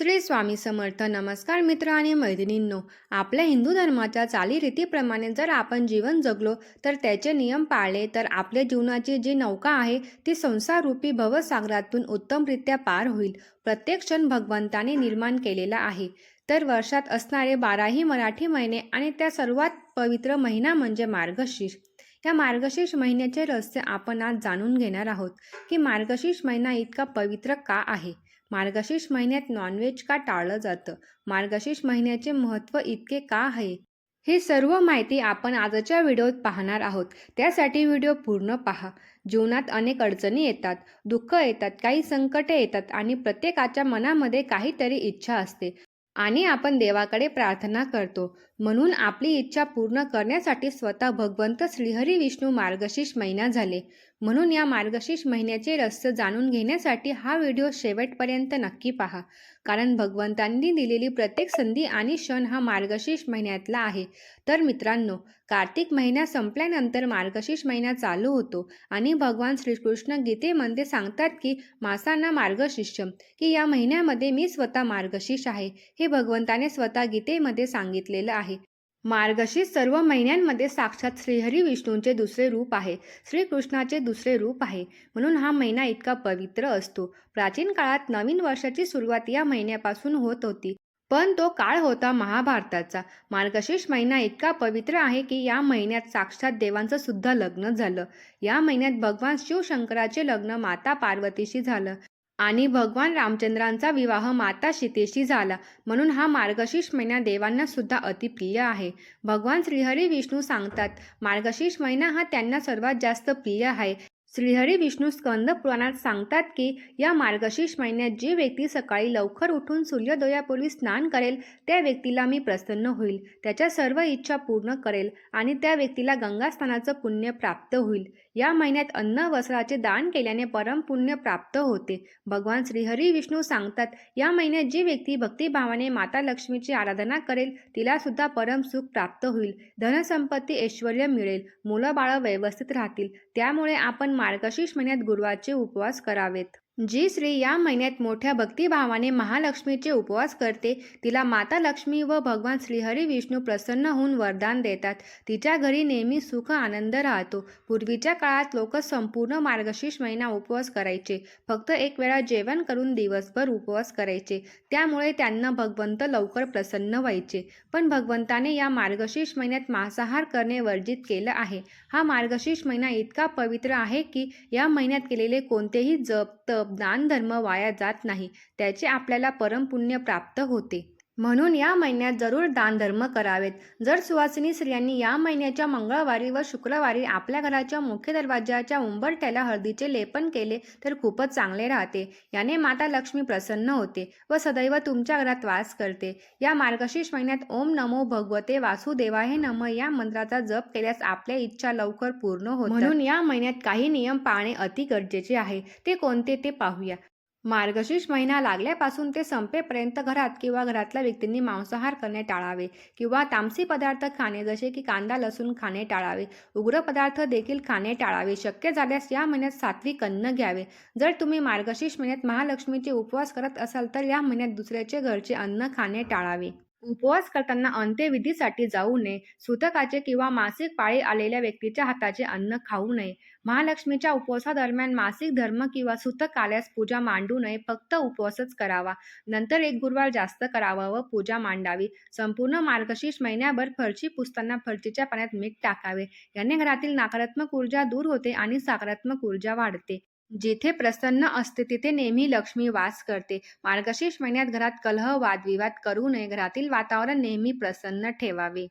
श्री स्वामी समर्थ. नमस्कार मित्र आणि मैत्रिणींनो. आपल्या हिंदू धर्माच्या चालीरीतीप्रमाणे जर आपण जीवन जगलो तर त्याचे नियम पाळले तर आपल्या जीवनाची जी नौका आहे ती संसाररूपी भवसागरातून उत्तमरित्या पार होईल. प्रत्येक क्षण भगवंताने निर्माण केलेला आहे. तर वर्षात असणारे बाराही मराठी महिने आणि त्या सर्वात पवित्र महिना म्हणजे मार्गशीर्ष. या मार्गशीर्ष महिन्याचे रहस्य आपण आज जाणून घेणार आहोत की मार्गशीर्ष महिना इतका पवित्र का आहे? मार्गशीर्ष महिन्यात नॉनव्हेज का टाळलं जातं? मार्गशीर्ष महिन्याचे महत्त्व इतके का आहे? हे सर्व माहिती आपण आजच्या व्हिडिओत पाहणार आहोत. त्यासाठी व्हिडिओ पूर्ण पहा. जीवनात अनेक अडचणी येतात दुःख येतात काही संकटे येतात आणि प्रत्येकाच्या मनामध्ये काहीतरी इच्छा असते आणि आपण देवाकडे प्रार्थना करतो. म्हणून आपली इच्छा पूर्ण करण्यासाठी स्वतः भगवंत श्रीहरी विष्णू मार्गशीर्ष महिना झाले. म्हणून या मार्गशीर्ष महिन्याचे रहस्य जाणून घेण्यासाठी हा व्हिडिओ शेवटपर्यंत नक्की पहा. कारण भगवंतांनी दिलेली प्रत्येक संधी आणि क्षण हा मार्गशीर्ष महिन्यातला आहे. तर मित्रांनो कार्तिक महिना संपल्यानंतर मार्गशीर्ष महिना चालू होतो आणि भगवान श्रीकृष्ण गीतेमध्ये सांगतात की मासांना मार्गशीर्ष की या महिन्यामध्ये मी स्वतः मार्गशीर्ष आहे. हे भगवंताने स्वतः गीतेमध्ये सांगितलेलं आहे. मार्गशीर सर्व महिन्यांमध्ये साक्षात श्रीहरी विष्णूंचे दुसरे रूप आहे. श्रीकृष्णाचे दुसरे रूप आहे. म्हणून हा महिना इतका पवित्र असतो. प्राचीन काळात नवीन वर्षाची सुरुवात या महिन्यापासून होत होती. पण तो काळ होता महाभारताचा. मार्गशीर्ष महिना इतका पवित्र आहे की या महिन्यात साक्षात देवांचं सुद्धा लग्न झालं. या महिन्यात भगवान शिवशंकराचे लग्न माता पार्वतीशी झालं. आणि भगवान रामचंद्रांचा विवाह माता सीतेशी झाला. म्हणून हा मार्गशीर्ष महिना देवांना सुद्धा अतिप्रिय आहे. भगवान श्रीहरी विष्णू सांगतात मार्गशीर्ष महिना हा त्यांना सर्वात जास्त प्रिय आहे श्रीहरी विष्णू स्कंद पुराणात सांगतात की या मार्गशीर्ष महिन्यात जी व्यक्ती सकाळी लवकर उठून सूर्योदयापूर्वी स्नान करेल त्या व्यक्तीला मी प्रसन्न होईल. त्याच्या सर्व इच्छा पूर्ण करेल आणि त्या व्यक्तीला गंगा स्नानाचं पुण्य प्राप्त होईल. या महिन्यात अन्न वस्त्राचे दान केल्याने परम पुण्य प्राप्त होते. भगवान श्रीहरी विष्णू सांगतात या महिन्यात जी व्यक्ती भक्तिभावाने माता लक्ष्मीची आराधना करेल तिला सुद्धा परम सुख प्राप्त होईल. धनसंपत्ती ऐश्वर मिळेल. मुलं बाळं व्यवस्थित राहतील. त्यामुळे आपण मार्गशीर्ष महिन्यात गुरुवारचे उपवास करावेत. जी स्त्री या महिन्यात मोठ्या भक्तिभावाने महालक्ष्मीचे उपवास करते तिला माता लक्ष्मी व भगवान श्रीहरी विष्णू प्रसन्न होऊन वरदान देतात. तिच्या घरी नेहमी सुख आनंद राहतो. पूर्वीच्या काळात लोक संपूर्ण मार्गशीर्ष महिना उपवास करायचे. फक्त एक वेळा जेवण करून दिवसभर उपवास करायचे. त्यामुळे त्यांना भगवंत लवकर प्रसन्न व्हायचे. पण भगवंताने या मार्गशीर्ष महिन्यात मांसाहार करणे वर्जित केलं आहे. हा मार्गशीर्ष महिना इतका पवित्र आहे की या महिन्यात केलेले कोणतेही जप तप दानधर्म वाया जात नाही त्याचे आपल्याला परमपुण्य प्राप्त होते. म्हणून या महिन्यात जरूर दान धर्म करावेत. जर सुवासिनी स्त्रियांनी या महिन्याच्या मंगळवारी व शुक्रवारी आपल्या घराच्या मुख्य दरवाजाच्या उंबरट्याला हळदीचे लेपन केले तर खूपच चांगले राहते. याने माता लक्ष्मी प्रसन्न होते व सदैव तुमच्या घरात वास करते. या मार्गशीर्ष महिन्यात ओम नमो भगवते वासुदेवा हे नम या मंत्राचा जप केल्यास आपल्या इच्छा लवकर पूर्ण होत म्हणून या महिन्यात काही नियम पाळणे अति गरजेचे आहे. ते कोणते ते पाहूया. मार्गशीर्ष महिना लागल्यापासून ते संपेपर्यंत घरात किंवा घरातल्या व्यक्तींनी मांसाहार करणे टाळावे किंवा तामसी पदार्थ खाणे जसे की कांदा लसूण खाणे टाळावे. उग्र पदार्थ देखील खाणे टाळावे. शक्य झाल्यास या महिन्यात सात्विक अन्न घ्यावे. जर तुम्ही मार्गशीर्ष महिन्यात महालक्ष्मीचे उपवास करत असाल तर या महिन्यात दुसऱ्याचे घरचे अन्न खाणे टाळावे. उपवास करताना अंत्यविधीसाठी जाऊ नये. सुतकाचे किंवा मासिक पाळी आलेल्या व्यक्तीच्या हाताचे अन्न खाऊ नये. महालक्ष्मीच्या उपवासादरम्यान मासिक धर्म किंवा सुतक आल्यास पूजा मांडू नये. फक्त उपवासच करावा. नंतर एक गुरुवार जास्त करावा व पूजा मांडावी. संपूर्ण मार्गशीर्ष महिन्याभर फरची पुसताना फरचीच्या पाण्यात मीठ टाकावे. याने घरातील नकारात्मक ऊर्जा दूर होते आणि सकारात्मक ऊर्जा वाढते. जिथे प्रसन्न असते तिथे नेहमी लक्ष्मी वास करते. मार्गशीर्ष महिन्यात घरात कलह वादविवाद करू नये. घरातील वातावरण नेहमी प्रसन्न ठेवावे.